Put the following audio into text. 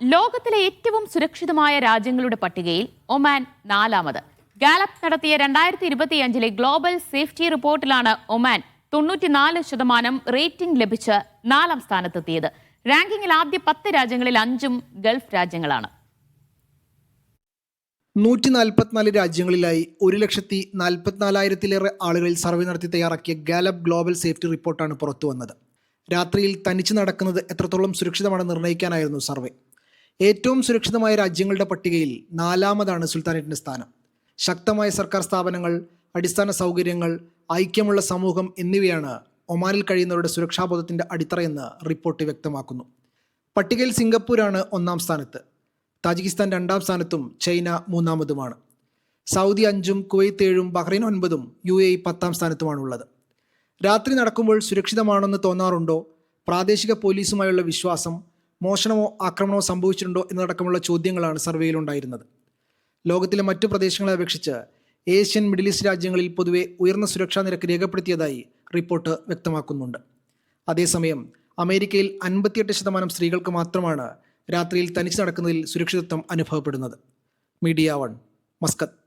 ലോകത്തിലെ ഏറ്റവും സുരക്ഷിതമായ രാജ്യങ്ങളുടെ പട്ടികയിൽ ഒമാൻ നാലാമത്. ഗാലപ് നടത്തിയ രണ്ടായിരത്തി ഇരുപത്തിയഞ്ചിലെ ഗ്ലോബൽ സേഫ്റ്റി റിപ്പോർട്ടിലാണ് ഒമാൻ തൊണ്ണൂറ്റിനാല് ശതമാനം റേറ്റിംഗ് ലഭിച്ച് നാലാം സ്ഥാനത്തെത്തിയത്. റാങ്കിങ്ങിൽ ആദ്യ പത്ത് രാജ്യങ്ങളിൽ അഞ്ചും ഗൾഫ് രാജ്യങ്ങളാണ്. നൂറ്റി നാൽപ്പത്തിനാല് രാജ്യങ്ങളിലായി ഒരു ലക്ഷത്തി നാൽപ്പത്തിനാലായിരത്തിലേറെ ആളുകളിൽ സർവേ നടത്തി തയ്യാറാക്കിയ ഗാലപ് ഗ്ലോബൽ സേഫ്റ്റി റിപ്പോർട്ടാണ് പുറത്തു വന്നത് രാത്രിയിൽ തനിച്ച് നടക്കുന്നത് എത്രത്തോളം സുരക്ഷിതമാണ് നിർണയിക്കാനായിരുന്നു സർവേ. ഏറ്റവും സുരക്ഷിതമായ രാജ്യങ്ങളുടെ പട്ടികയിൽ നാലാമതാണ് സുൽത്താനേറ്റിന്റെ സ്ഥാനം. ശക്തമായ സർക്കാർ സ്ഥാപനങ്ങൾ അടിസ്ഥാന സൗകര്യങ്ങൾ ഐക്യമുള്ള സമൂഹം എന്നിവയാണ് ഒമാനിൽ കഴിയുന്നവരുടെ സുരക്ഷാബോധത്തിന്റെ അടിത്തറയെന്ന് റിപ്പോർട്ട് വ്യക്തമാക്കുന്നു. പട്ടികയിൽ സിംഗപ്പൂരാണ് ഒന്നാം സ്ഥാനത്ത്. താജിക്കിസ്ഥാൻ രണ്ടാം സ്ഥാനത്തും ചൈന മൂന്നാമതുമാണ്. സൗദി അഞ്ചും കുവൈത്ത് ഏഴും ബഹ്റൈൻ ഒൻപതും യു എ പത്താം സ്ഥാനത്തുമാണുള്ളത്. രാത്രി നടക്കുമ്പോൾ സുരക്ഷിതമാണെന്ന് തോന്നാറുണ്ടോ? പ്രാദേശിക പോലീസുമായുള്ള വിശ്വാസം മോഷണമോ ആക്രമണമോ സംഭവിച്ചിട്ടുണ്ടോ എന്നതടക്കമുള്ള ചോദ്യങ്ങളാണ് സർവേയിലുണ്ടായിരുന്നത്. ലോകത്തിലെ മറ്റു പ്രദേശങ്ങളെ അപേക്ഷിച്ച് ഏഷ്യൻ മിഡിൽ ഈസ്റ്റ് രാജ്യങ്ങളിൽ പൊതുവെ ഉയർന്ന സുരക്ഷാ നിരക്ക് രേഖപ്പെടുത്തിയതായി റിപ്പോർട്ട് വ്യക്തമാക്കുന്നുണ്ട്. അതേസമയം അമേരിക്കയിൽ അൻപത്തിയെട്ട് ശതമാനം സ്ത്രീകൾക്ക് മാത്രമാണ് രാത്രിയിൽ തനിച്ച് നടക്കുന്നതിൽ സുരക്ഷിതത്വം അനുഭവപ്പെടുന്നത്. Media one Muscat.